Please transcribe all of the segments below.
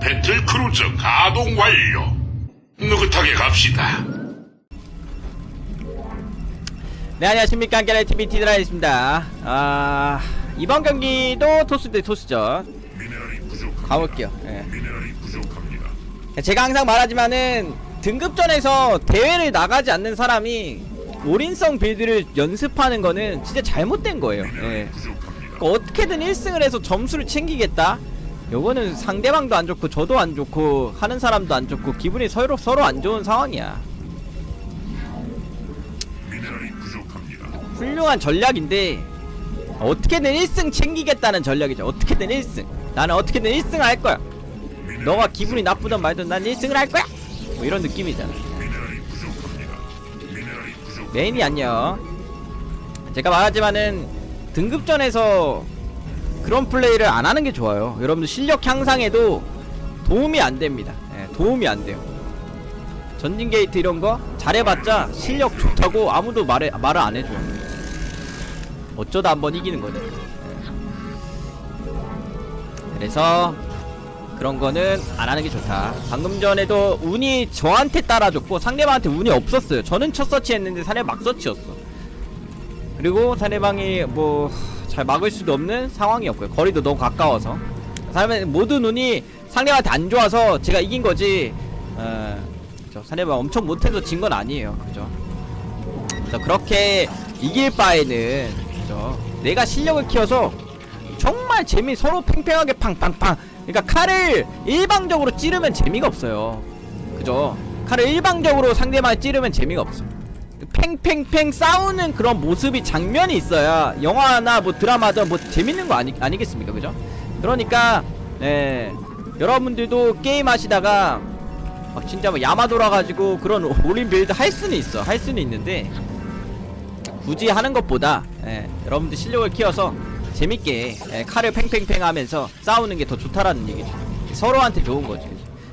배틀 크루즈 가동 완료. 느긋하게 갑시다. 네 안녕하십니까 깨레티비 티드라이스입니다 아 이번 경기도 토스 대 미네랄이 부족. 가볼게요 예. 미네랄이 부족합니다. 제가 항상 말하지만은 등급전에서 대회를 나가지 않는 사람이 올인성 빌드를 연습하는 거는 진짜 잘못된 거예요. 예. 그러니까 어떻게든 1승을 해서 점수를 챙기겠다. 요거는 상대방도 안 좋고 저도 안 좋고 하는 사람도 안 좋고 기분이 서로 서로 안 좋은 상황이야. 훌륭한 전략인데 어떻게든 1승 챙기겠다는 전략이죠. 어떻게든 1승. 나는 어떻게든 1승을 할 거야. 너가 기분이 나쁘든 말든 난 1승을 할 거야. 뭐 이런 느낌이잖아 메인이 안녕. 제가 말하지만은 등급전에서 그런 플레이를 안 하는 게 좋아요. 여러분들 실력 향상에도 도움이 안 됩니다. 예, 도움이 안 돼요. 전진 게이트 이런 거 잘해봤자 실력 좋다고 아무도 말해, 말을 안 해줘요. 어쩌다 한번 이기는 예. 그래서 그런 거는 안 하는 게 좋다. 방금 전에도 운이 저한테 따라줬고 상대방한테 운이 없었어요. 저는 첫 서치 했는데 상대방 막 서치였어. 그리고 상대방이 뭐 잘 막을 수도 없는 상황이었고요. 거리도 너무 가까워서. 상대방 모든 운이 상대방한테 안 좋아서 제가 이긴 거지. 어, 저 상대방 엄청 못해서 진 건 아니에요. 그죠? 그렇게 이길 바에는 그죠? 내가 실력을 키워서 정말 재미 서로 팽팽하게 팡팡팡 그러니까 칼을 일방적으로 찌르면 재미가 없어요. 그죠? 칼을 일방적으로 상대방을 찌르면 재미가 없어. 팽팽팽 싸우는 그런 모습이 장면이 있어야 영화나 뭐 드라마든 뭐 재밌는 거 아니, 아니겠습니까? 그죠? 그러니까 예 여러분들도 게임 하시다가 막 진짜 뭐 야마 돌아 가지고 그런 올인 빌드 할 수는 있어. 할 수는 있는데 굳이 하는 것보다 예, 여러분들 실력을 키워서 재밌게 예, 칼을 팽팽팽 하면서 싸우는 게 더 좋다라는 얘기죠 서로한테 좋은 거지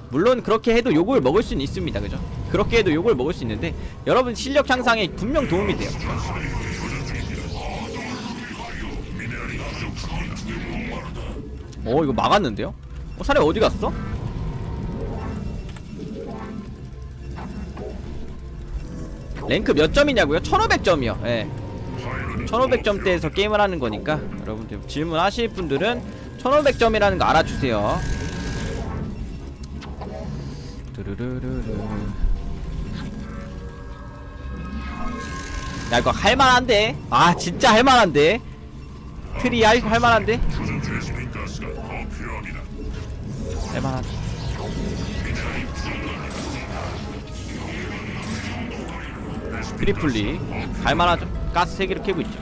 물론 그렇게 해도 욕을 먹을 수는 있습니다 그죠 그렇게 해도 욕을 먹을 수 있는데 여러분 실력 향상에 분명 도움이 돼요 어 이거 막았는데요? 어 사례 어디 갔어? 랭크 몇 점이냐고요? 1500점이요 예. 1500점대에서 게임을 하는 거니까 여러분들 질문하실 분들은 1500점이라는 거 알아주세요 야 이거 할만한데? 아 진짜 할만한데? 트리 할, 할만한데? 할만하다 트리플리 갈만하죠 가스 3개를 캐고 있죠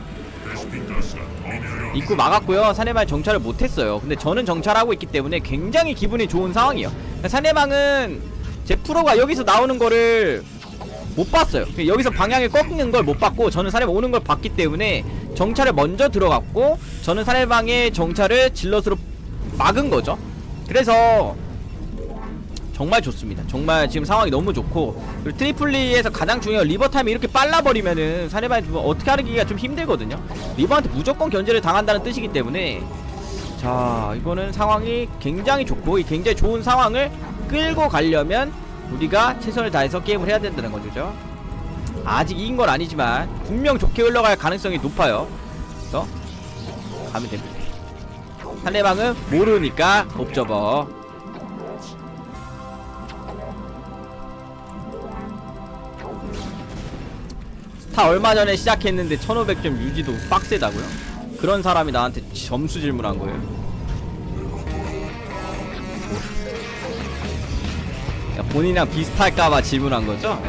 입구 막았고요. 상대방이 정찰을 못했어요. 근데 저는 정찰하고 있기 때문에 굉장히 기분이 좋은 상황이에요. 그러니까 상대방은 제 프로가 여기서 나오는 거를 못 봤어요. 여기서 방향을 꺾는 걸 못 봤고 저는 상대방 오는 걸 봤기 때문에 정찰을 먼저 들어갔고 저는 상대방의 정찰을 질럿으로 막은 거죠. 그래서 정말 좋습니다. 정말 지금 상황이 너무 좋고 그리고 트리플리에서 가장 중요한 리버 타임이 이렇게 빨라버리면은 좀 어떻게 하기가 좀 힘들거든요. 리버한테 무조건 견제를 당한다는 뜻이기 때문에 자 이거는 상황이 굉장히 좋고 이 굉장히 좋은 상황을 끌고 가려면 우리가 최선을 다해서 게임을 해야 된다는 거죠. 아직 이긴 건 아니지만 분명 좋게 흘러갈 가능성이 높아요. 그래서 가면 됩니다. 상대방은 모르니까 옵저버 타 얼마 전에 시작했는데 1500점 유지도 빡세다고요? 그런 사람이 나한테 점수 질문한 거예요. 야, 본인이랑 비슷할까봐 질문한 거죠?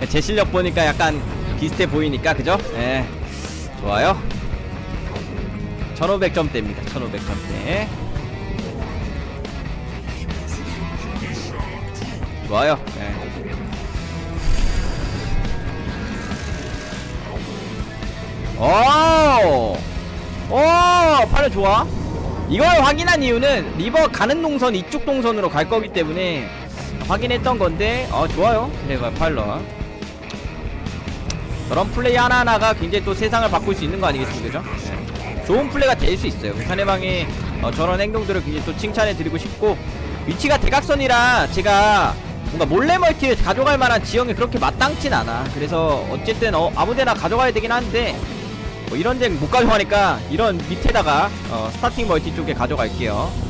예. 제 실력 보니까 약간 비슷해 보이니까 그죠? 예. 좋아요. 1500점대입니다. 1500점대. 좋아요. 예. 오! 오! 팔을 좋아. 이걸 확인한 이유는 리버 가는 동선 이쪽 동선으로 갈 거기 때문에 확인했던 건데 어 좋아요. 내가 파일럿. 그런 플레이 하나하나가 굉장히 또 세상을 바꿀 수 있는 거 아니겠습니까? 그죠? 예. 좋은 플레이가 될 수 있어요. 상대방이 어, 저런 행동들을 굉장히 또 칭찬해 드리고 싶고 위치가 대각선이라 제가 뭔가 몰래 멀티를 가져갈 만한 지형이 그렇게 마땅진 않아. 그래서 어쨌든 어, 아무데나 가져가야 되긴 한데 뭐 이런 데는 못 가져가니까 이런 밑에다가 어, 스타팅 멀티 쪽에 가져갈게요.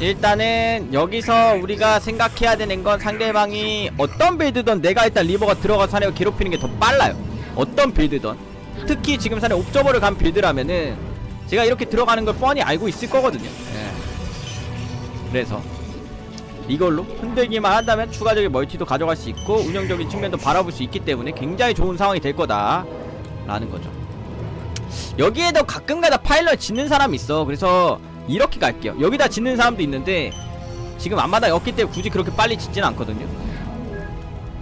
일단은 여기서 우리가 생각해야 되는 건 상대방이 어떤 빌드든 내가 일단 리버가 들어가서 사내를 괴롭히는 게 더 빨라요. 어떤 빌드든. 특히 지금 사내 옵저버를 간 빌드라면은 제가 이렇게 들어가는 걸 뻔히 알고 있을 거거든요. 예. 그래서 이걸로 흔들기만 한다면 추가적인 멀티도 가져갈 수 있고 운영적인 측면도 바라볼 수 있기 때문에 굉장히 좋은 상황이 될 거다 라는 거죠. 여기에도 가끔가다 파일럿 짓는 사람이 있어. 그래서 이렇게 갈게요. 여기다 짓는 사람도 있는데 지금 앞마당이 없기 때문에 굳이 그렇게 빨리 짓진 않거든요.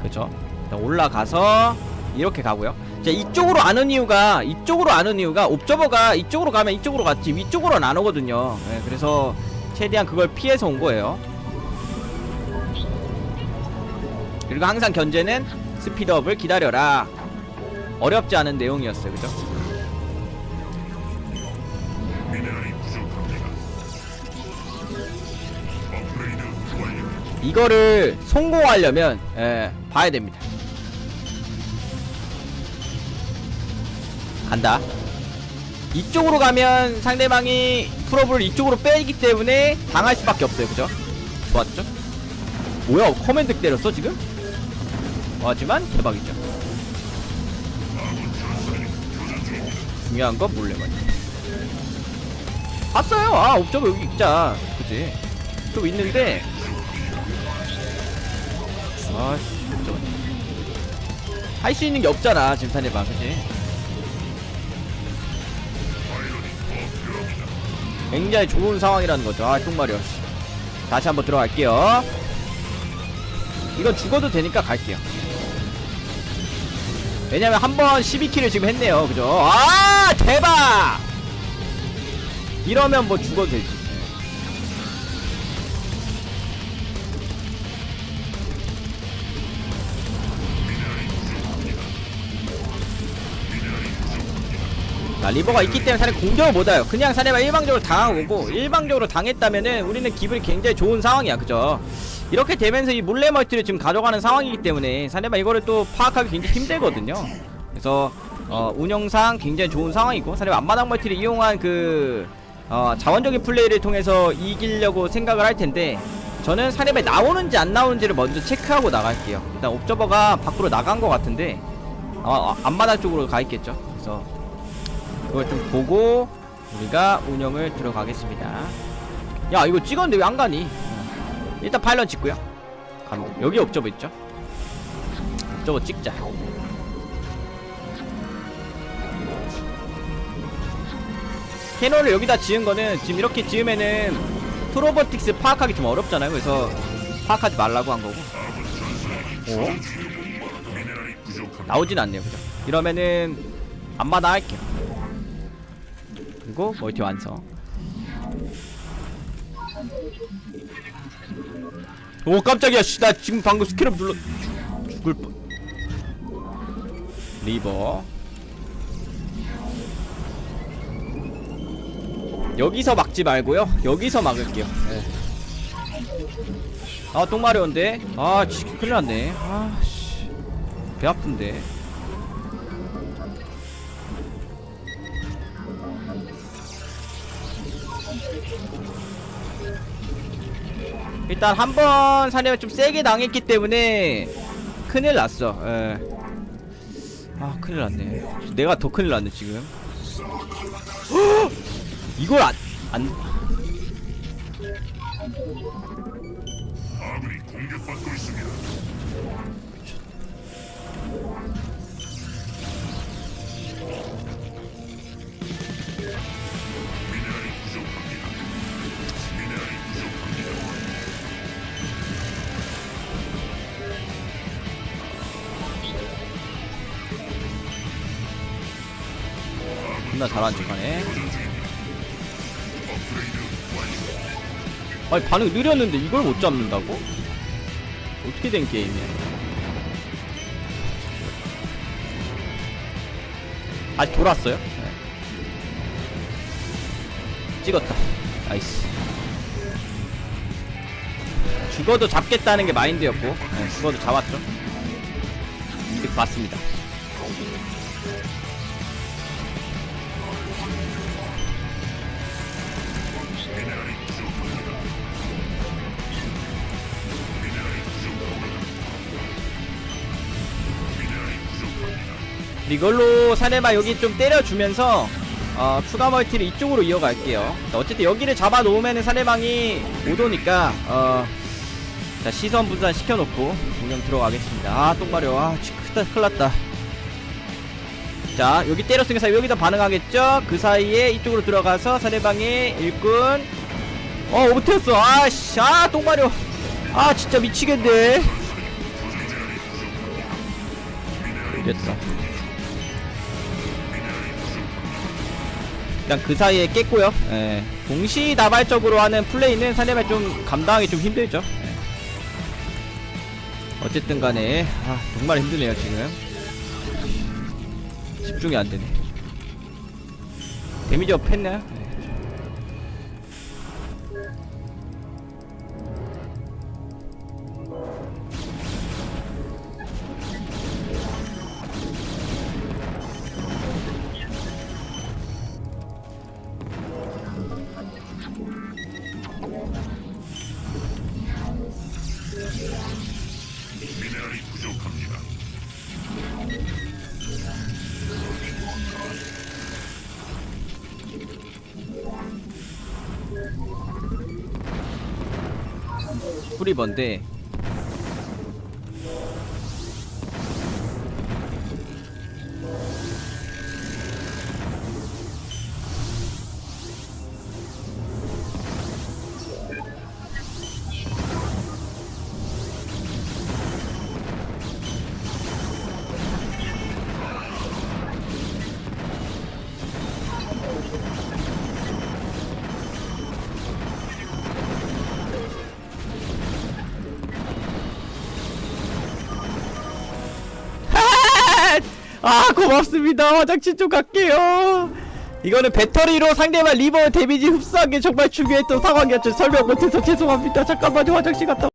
그죠? 일단 올라가서 이렇게 가고요. 자 이쪽으로 안 온 이유가 이쪽으로 안 온 이유가 옵저버가 이쪽으로 가면 이쪽으로 갔지 위쪽으로는 안 오거든요. 예, 그래서 최대한 그걸 피해서 온 거예요. 그리고 항상 견제는 스피드업을 기다려라. 어렵지 않은 내용이었어요. 그죠 이거를 성공하려면 예, 봐야 됩니다. 간다. 이쪽으로 가면 상대방이 프로브를 이쪽으로 빼기 때문에 당할 수밖에 없어요. 그죠? 좋았죠? 뭐야? 커맨드 때렸어 지금? 하지만 대박이죠. 중요한 건 몰래 말이야. 봤어요. 아, 옵저버 여기 있자. 그지? 또 있는데 아씨 할수 있는 게 없잖아 지금 상대방 그지? 굉장히 좋은 상황이라는 거죠. 아. 씨. 다시 한번 들어갈게요. 이건 죽어도 되니까 갈게요. 왜냐면 한 번 12킬을 지금 했네요. 그죠? 아, 대박! 이러면 뭐 죽어도 되지. 리버가 있기 때문에 사실 공격을 못 와요. 그냥 사내가 일방적으로 당한 거고, 일방적으로 당했다면은 우리는 기분이 굉장히 좋은 상황이야. 그죠? 이렇게 되면서 이 몰래 멀티를 지금 가져가는 상황이기 때문에 사내가 이거를 또 파악하기 굉장히 힘들거든요. 그래서, 어, 운영상 굉장히 좋은 상황이고, 사내가 앞마당 멀티를 이용한 그, 어, 자원적인 플레이를 통해서 이기려고 생각을 할 텐데, 저는 사례에 나오는지 안 나오는지를 먼저 체크하고 나갈게요. 일단 옵저버가 밖으로 나간 것 같은데, 어, 앞마당 쪽으로 가 있겠죠. 그래서 그걸 좀 보고 우리가 운영을 들어가겠습니다. 야 이거 찍었는데 왜 안 가니? 어. 일단 파일럿 찍고요. 갑니다. 여기 옵저버 있죠? 옵저버 찍자. 캐논을 여기다 지은 거는 지금 이렇게 지으면은 프로버틱스 파악하기 좀 어렵잖아요. 그래서 파악하지 말라고 한 거고. 오? 부족합니다. 나오진 않네요. 그죠? 이러면은 안마다 할게요. 그리고 멀티 완성. 오 깜짝이야. 씨, 나 지금 방금 스킬업 눌러 죽을 뻔. 리버. 여기서 막지 말고요. 여기서 막을게요. 네. 아, 똥 마려운데. 아, 지 큰일 났네. 아, 씨. 배 아픈데. 일단 한 번 사냥을 좀 세게 당했기 때문에 큰일 났어. 예. 아 큰일 났네. 내가 더 큰일 났네 지금. 헉! 이걸 안 안. 아군이 공격받고 있습니다. 존나 잘하는 척하네 아니 반응 느렸는데 이걸 못 잡는다고? 어떻게 된 게임이야? 아직 돌았어요? 네. 찍었다. 나이스. 죽어도 잡겠다는 게 마인드였고. 네, 죽어도 잡았죠. 이렇게 봤습니다 이걸로 사네마 여기 좀 때려주면서 어, 추가 멀티를 이쪽으로 이어갈게요. 자, 어쨌든 여기를 잡아놓으면 사네방이 못 오니까 어, 자 시선 분산 시켜놓고 공격 들어가겠습니다. 아 똥마려. 아 치, 크다 큰일 났다. 자 여기 때렸으니까 여기다 반응하겠죠? 그 사이에 이쪽으로 들어가서 사네방의 일꾼. 어 못했어. 아씨 아 똥마려. 아 진짜 미치겠네. 됐다 일단 그 사이에 깼고요. 예. 동시다발적으로 하는 플레이는 상대방 좀 감당하기 좀 힘들죠. 예. 어쨌든 간에 아, 정말 힘드네요 지금. 집중이 안 되네. 데미지 업 했나요? 예. 프리번데 아 고맙습니다. 화장실 좀 갈게요. 이거는 배터리로 상대방 리버 데미지 흡수하기 정말 중요했던 상황이었죠. 설명 못해서 죄송합니다. 잠깐만요. 화장실 갔다